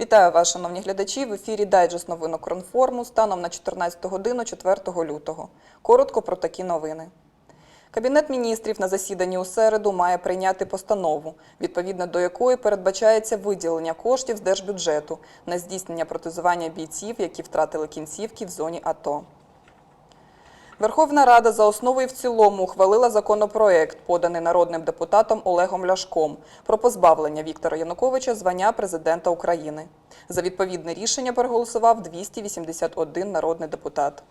Вітаю вас, шановні глядачі. В ефірі Дайджест новин Укрінформу станом на 14 годину 4 лютого. Коротко про такі новини. Кабінет міністрів на засіданні у середу має прийняти постанову, відповідно до якої передбачається виділення коштів з держбюджету на здійснення протезування бійців, які втратили кінцівки в зоні АТО. Верховна Рада за основу і в цілому ухвалила законопроект, поданий народним депутатом Олегом Ляшком, про позбавлення Віктора Януковича звання президента України. За відповідне рішення проголосував 281 народний депутат.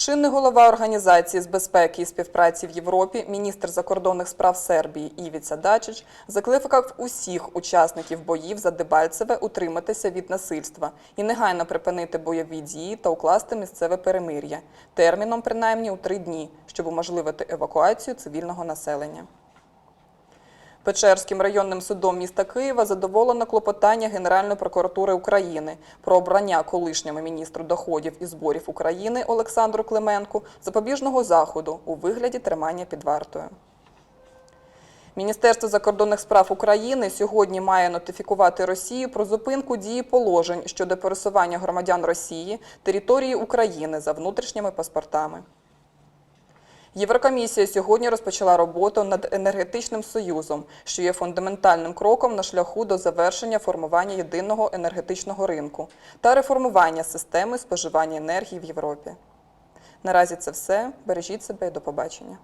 Чинний голова Організації з безпеки і співпраці в Європі, міністр закордонних справ Сербії Івіца Дачич закликав усіх учасників боїв за Дебальцеве утриматися від насильства і негайно припинити бойові дії та укласти місцеве перемир'я терміном принаймні у три дні, щоб уможливити евакуацію цивільного населення. Печерським районним судом міста Києва задоволено клопотання Генеральної прокуратури України про обрання колишньому міністру доходів і зборів України Олександру Клименку запобіжного заходу у вигляді тримання під вартою. Міністерство закордонних справ України сьогодні має нотифікувати Росію про зупинку дії положень щодо пересування громадян Росії території України за внутрішніми паспортами. Єврокомісія сьогодні розпочала роботу над енергетичним союзом, що є фундаментальним кроком на шляху до завершення формування єдиного енергетичного ринку та реформування системи споживання енергії в Європі. Наразі це все. Бережіть себе і до побачення.